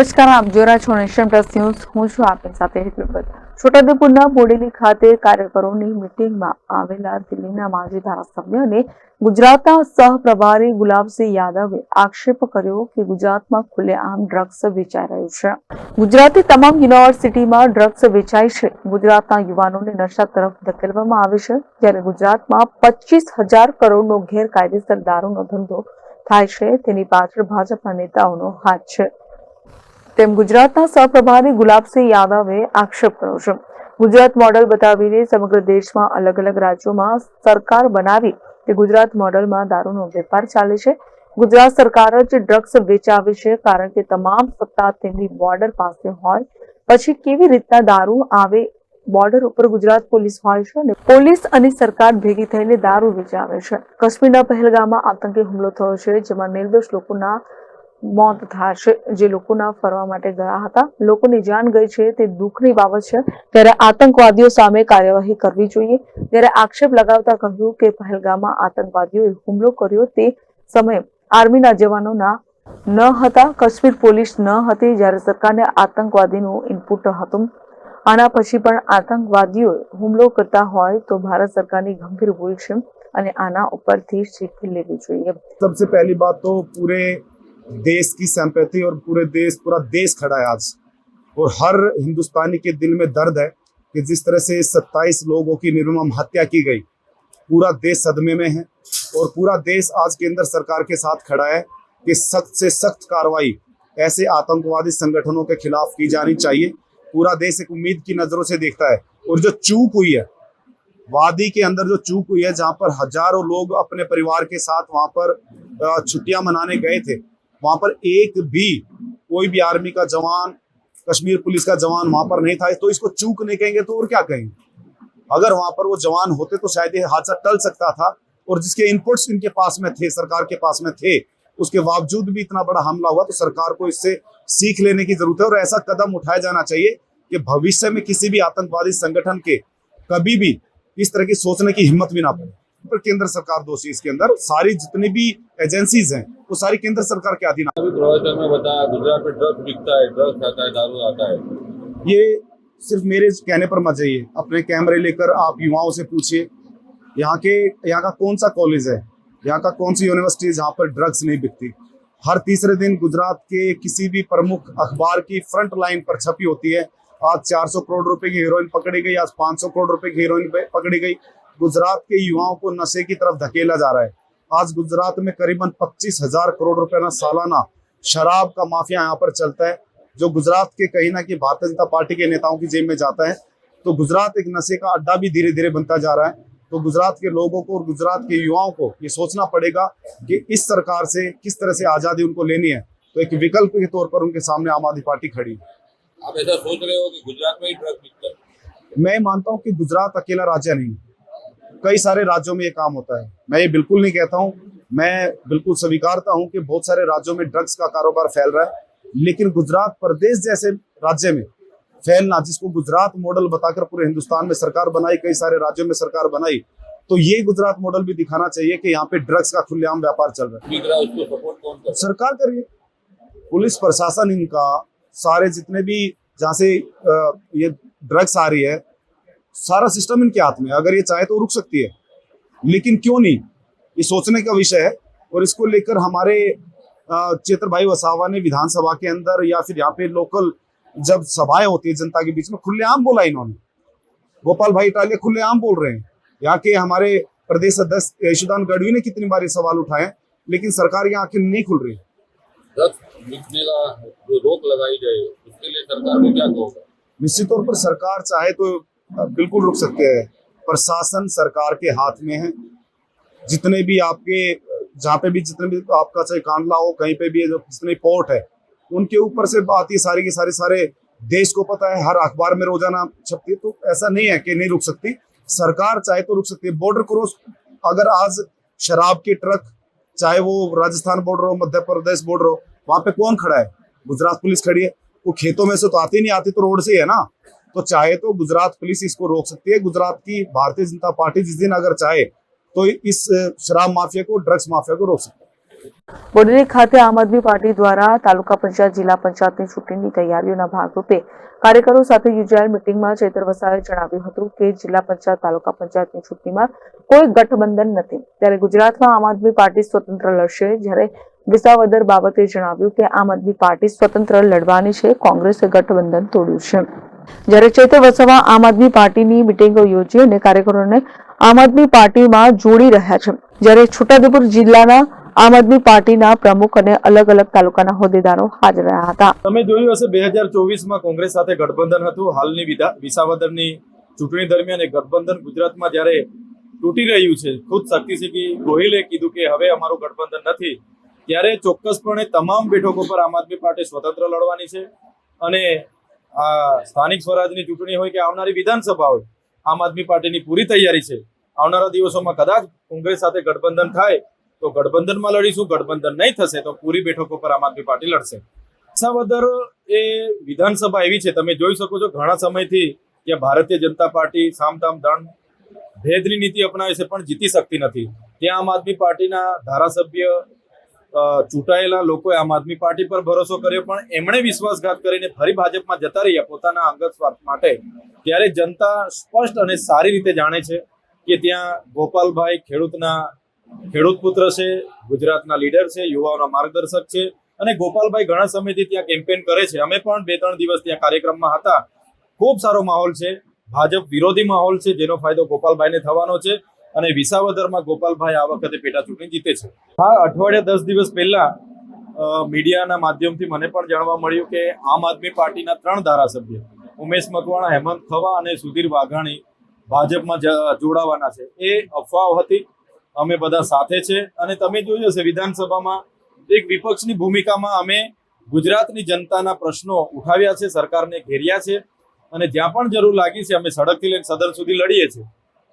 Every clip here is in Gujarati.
નમસ્કાર, આપ જોઈ રહ્યા છો નેશન પ્લસ ન્યૂઝ. હું છું આપની સાથે હિતલપત. છોટાઉદેપુરના બોડેલી ખાતે કાર્યકરોની મિટિંગમાં આવેલા દિલ્હીના માજી ધારાસભ્ય અને ગુજરાતના સહપ્રભારી ગુલાબસિંહ યાદવે આક્ષેપ કર્યો કે ગુજરાતમાં ખુલ્લેઆમ ડ્રગ્સ વેચાઈ રહ્યું છે. ગુજરાતની તમામ યુનિવર્સિટીમાં ડ્રગ્સ વેચાય છે. ગુજરાતના યુવાનોને નશા તરફ ધકેલવામાં આવે છે. જ્યારે ગુજરાતમાં પચીસ હજાર કરોડનો ગેરકાયદેસર દારૂનો ધંધો થાય છે. તેની પાછળ ભાજપના નેતાઓનો હાથ છે. તેમ ગુજરાતના સહપ્રભારી ગુલાબસિંહ યાદવે આક્ષેપ કર્યો છે. ગુજરાત મોડલ બતાવીને સમગ્ર દેશમાં અલગ અલગ રાજ્યોમાં સરકાર બનાવી તે ગુજરાત મોડલમાં દારૂનો વેપાર ચાલે છે. ગુજરાત સરકાર જ ડ્રગ્સ વેચાવે છે કારણ કે તમામ સત્તા તેમની બોર્ડર પાસે હોય. પછી કેવી રીતના દારૂ આવે, બોર્ડર ઉપર ગુજરાત પોલીસ હોય છે અને પોલીસ અને સરકાર ભેગી થઈને દારૂ વેચાવે છે. કાશ્મીરના પહેલગામમાં આતંકી હુમલો થયો છે, જેમાં નિર્દોષ લોકોના મોત થશે. જે લોકોના ફરવા માટે ગયા હતા, લોકોની જાન ગઈ છે, તે દુઃખની બાબત છે. ત્યારે આતંકવાદીઓ સામે કાર્યવાહી કરવી જોઈએ. ત્યારે આક્ષેપ લગાવતા કહ્યું કે પહેલગામમાં આતંકવાદીઓએ હુમલો કર્યો તે સમયે આર્મીના જવાનોના ન હતા, કાશ્મીર પોલીસ ન હતી. જ્યારે સરકારને આતંકવાદીનું ઇનપુટ હતું. આના પછી પણ આતંકવાદીઓ હુમલો કરતા હોય તો ભારત સરકારની ગંભીર ભૂલ છે અને આના ઉપરથી શીખી લેવી જોઈએ. સૌથી પહેલી વાત તો પૂરે देश की सिंपैथी और पूरे देश, पूरा देश खड़ा है आज। और हर हिंदुस्तानी के दिल में दर्द है कि जिस तरह से 27 लोगों की निर्मम हत्या की गई। पूरा देश सदमे में है और पूरा देश आज केंद्र सरकार के साथ खड़ा है कि सख्त से सख्त कार्रवाई, ऐसे आतंकवादी संगठनों के खिलाफ की जानी चाहिए। पूरा देश एक उम्मीद की नज़रों से देखता है और जो चूक हुई है, वादी के अंदर जो चूक हुई है, जहाँ पर हज़ारों लोग अपने परिवार के साथ वहाँ पर छुट्टियाँ मनाने गए थे वहाँ पर एक भी कोई भी आर्मी का जवान, कश्मीर पुलिस का जवान वहाँ पर नहीं था। तो इसको चूक नहीं कहेंगे तो और क्या कहेंगे? अगर वहाँ पर वो जवान होते तो शायद ये हादसा टल सकता था और जिसके इनपुट्स इनके पास में थे, सरकार के पास में थे, उसके बावजूद भी इतना बड़ा हमला हुआ तो सरकार को इससे सीख लेने की ज़रूरत है और ऐसा कदम उठाया जाना चाहिए कि भविष्य में किसी भी आतंकवादी संगठन के कभी भी इस तरह की सोचने की हिम्मत भी ना पड़े पर केंद्र सरकार दोषी इसके अंदर। सारी जितनी भी एजेंसीज हैं वो सारी केंद्र सरकार के अधीन अभी बताया गुजरात में ड्रग्स बिकता है ड्रग्स आता है दारू आता है। ये सिर्फ़ मेरे कहने पर मत जाइए। अपने कैमरे लेकर आप युवाओं से पूछिए यहाँ के यहाँ का कौन सा कॉलेज है? यहाँ का कौन सी यूनिवर्सिटी है जहाँ पर ड्रग्स नहीं बिकती? हर तीसरे दिन गुजरात के किसी भी प्रमुख अखबार की फ्रंट लाइन पर छपी होती है। आज 400 करोड़ रुपए की हीरोइन पकड़ी गई आज 500 करोड़ रुपए की हीरोइन पकड़ी गई। गुजरात के युवाओं को नशे की तरफ़ धकेला जा रहा है। आज गुजरात में करीबन पच्चीस हज़ार करोड़ रुपए ना सालाना शराब का माफिया यहाँ पर चलता है जो गुजरात के कहीं ना कहीं भारतीय जनता पार्टी के नेताओं की जेब में जाता है। तो गुजरात एक नशे का अड्डा भी धीरे धीरे बनता जा रहा है। तो गुजरात के लोगों को और गुजरात के युवाओं को ये सोचना पड़ेगा कि इस सरकार से किस तरह से आज़ादी उनको लेनी है। तो एक विकल्प के तौर पर उनके सामने आम आदमी पार्टी खड़ी है। आप ऐसा सोच रहे हो कि गुजरात में ही बिकता है? मैं मानता हूँ कि गुजरात अकेला राज्य नहीं है। कई सारे राज्यों में ये काम होता है। मैं ये बिल्कुल नहीं कहता हूँ मैं बिल्कुल स्वीकारता हूँ कि बहुत सारे राज्यों में ड्रग्स का कारोबार फैल रहा है लेकिन गुजरात प्रदेश जैसे राज्य में फैलना जिसको गुजरात मॉडल बताकर पूरे हिंदुस्तान में सरकार बनाई कई सारे राज्यों में सरकार बनाई तो ये गुजरात मॉडल भी दिखाना चाहिए कि यहाँ पे ड्रग्स का खुलेआम व्यापार चल रहा है। सरकार करिए। पुलिस प्रशासन इनका सारे जितने भी जहाँ से ये ड्रग्स आ रही है सारा सिस्टम इनके हाथ में है। अगर ये चाहे तो रुक सकती है। लेकिन क्यों नहीं? ये सोचने का विषय है और इसको लेकर हमारे चेतर भाई वसावा ने विधानसभा के अंदर या फिर यहाँ पे लोकल जब सभाएँ होती है जनता के बीच में खुलेआम बोला इन्होंने। गोपाल भाई इटालिया खुलेआम बोल रहे हैं। यहाँ के हमारे प्रदेश अध्यक्ष यशुदान गढ़वी ने कितनी बार ये सवाल उठाए लेकिन सरकार यहाँ आखिर नहीं खुल रही। ड्रग्स बिकने का जो रोक लगाई जाए उसके लिए सरकार को क्या कहोगे? निश्चित तौर पर सरकार चाहे तो बिल्कुल रुक सकते हैं। प्रशासन सरकार के हाथ में है। जितने भी आपके, जहाँ पे भी जितने भी तो आपका चाहे कांडला हो, कहीं पे भी जो जितने पोर्ट है, उनके ऊपर से आती है सारी की सारी, सारे देश को पता है, हर अखबार में रोज़ाना छपती है। तो ऐसा नहीं है कि नहीं रुक सकती। सरकार चाहे तो रुक सकती है। बॉर्डर क्रॉस अगर आज शराब के ट्रक, चाहे वो राजस्थान बॉर्डर हो, मध्य प्रदेश बॉर्डर हो, वहाँ पे कौन खड़ा है? गुजरात पुलिस खड़ी है। वो खेतों में से तो आती नहीं, आती तो रोड से ही है ना। तो चाहे तो गुजरात पुलिस इसको रोक सकती है गुजरात की भारतीय जनता पार्टी जिस दिन अगर चाहे तो इस अ, शराब माफिया को ड्रग्स माफिया को रोक सकती है બોડેલી ખાતે આમ આદમી પાર્ટી દ્વારા તાલુકા પંચાયત જિલ્લા પંચાયતની ચૂંટણીની તૈયારીઓના ભાગરૂપે કાર્યકરો સાથે યોજાયેલ મિટિંગમાં ચૈત્ર વસાવે જણાવ્યું હતું કે જિલ્લા પંચાયત તાલુકા પંચાયતની ચૂંટણીમાં કોઈ ગઠબંધન નથી ત્યારે ગુજરાતમાં આમ આદમી પાર્ટી સ્વતંત્ર લડશે જ્યારે વિસાવદર બાબતે જણાવ્યું કે આમ આદમી પાર્ટી સ્વતંત્ર લડવાની છે કોંગ્રેસે ગઠબંધન તોડ્યું છે જ્યારે ચૈત્ર વસાવા આમ આદમી પાર્ટીની મિટિંગો યોજી અને કાર્યકરોને આમ આદમી પાર્ટીમાં જોડી રહ્યા છે. જ્યારે છોટાઉદેપુર જિલ્લાના આમ આદમી પાર્ટીના પ્રમુખ અને અલગ અલગ તાલુકાના હોદ્દેદારો હાજર રહ્યા હતા. તમે જોયું હશે, બે હજાર ચોવીસમાં કોંગ્રેસ સાથે ગઠબંધન હતું. હાલની વિસાવદરની ચૂંટણી દરમિયાન એ ગઠબંધન ગુજરાતમાં જ્યારે તૂટી રહ્યું છે, ખુદ શક્તિસિંહ ગોહિલે કીધું કે હવે અમારું ગઠબંધન નથી. ત્યારે ચોક્કસપણે તમામ બેઠકો પર આમ આદમી પાર્ટી સ્વતંત્ર લડવાની છે અને આ સ્થાનિક સ્વરાજની ચૂંટણી હોય કે આવનારી વિધાનસભા હોય, આમ આદમી પાર્ટીની પૂરી તૈયારી છે. આવનારા દિવસોમાં કદાચ કોંગ્રેસ સાથે ગઠબંધન થાય, તો ગઠબંધનમાં લડીશું, ગઠબંધન નહીં થશે, તો પૂરી બેઠકો પર આમ આદમી પાર્ટી લડશે. સાવદર એ વિધાનસભા એવી છે, તમે જોઈ શકો છો, ઘણા સમયથી ત્યાં ભારતીય જનતા પાર્ટી સામધામ દંડ ભેદની નીતિ અપનાવે છે, પણ જીતી શકતી નથી. ત્યાં આમ આદમી પાર્ટીના ધારાસભ્ય ચૂંટાયેલા લોકોએ આમ આદમી પાર્ટી પર ભરોસો કર્યો, પણ એમણે વિશ્વાસઘાત કરીને ફરી ભાજપમાં જતા રહ્યા પોતાના અંગત સ્વાર્થ માટે. ત્યારે જનતા સ્પષ્ટ અને સારી રીતે જાણે છે કે ત્યાં ગોપાલભાઈ ખેડૂતના ખેડૂત પુત્ર છે, ગુજરાતના લીડર છે, યુવાઓના માર્ગદર્શક છે અને ગોપાલભાઈ ઘણા સમયથી ત્યાં કેમ્પેન કરે છે. અમે પણ બે ત્રણ દિવસ ત્યાં કાર્યક્રમમાં હતા. ખૂબ સારો માહોલ છે. ભાજપ વિરોધી માહોલ છે, જેનો ફાયદો ગોપાલભાઈને થવાનો છે. અને વિસાવદરમાં ગોપાલભાઈ આ વખતે પેટા ચૂંટણી જીતે છે. હા, અઠવાડિયા દસ દિવસ પહેલા મીડિયાના માધ્યમથી મને પણ જાણવા મળ્યું કે આમ આદમી પાર્ટીના ત્રણ ધારાસભ્ય, ઉમેશ મકવાણા, હેમંત ખવા અને સુધીર વાઘાણી ભાજપમાં જોડાવાના છે. એ અફવાઓ હતી. અમે બધા સાથે છે અને તમે જોયું હશે વિધાનસભામાં એક વિપક્ષની ભૂમિકામાં અમે ગુજરાતની જનતાના પ્રશ્નો ઉઠાવ્યા છે, સરકારને ઘેર્યા છે અને જ્યાં પણ જરૂર લાગી છે અમે સડકથી લઈને સદન સુધી લડીએ છીએ.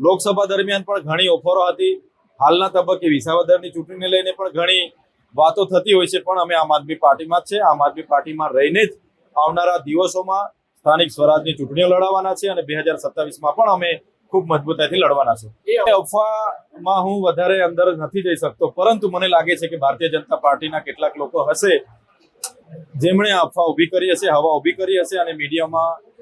લોકસભા દરમિયાન પણ ઘણી ઓફરો હતી. હાલના તબક્કે વિસાવદરની ચૂંટણીને લઈને પણ ઘણી વાતો થતી હોય છે પણ અમે આમ આદમી પાર્ટીમાં જ છે. આમ આદમી પાર્ટીમાં રહીને જ આવનારા દિવસોમાં સ્થાનિક સ્વરાજની ચૂંટણીઓ લડાવવાના છે અને બે હજાર સત્તાવીસમાં પણ અમે ખૂબ મજબૂતાઈથી લડવાના છે. એ અફવામાં હું વધારે અંદર નથી જઈ શકતો પરંતુ મને લાગે છે કે ભારતીય જનતા પાર્ટીના કેટલાક લોકો હશે. જેમણે અફવા ઊભી કરી હશે હવા ઊભી કરી હશે અને મીડિયામાં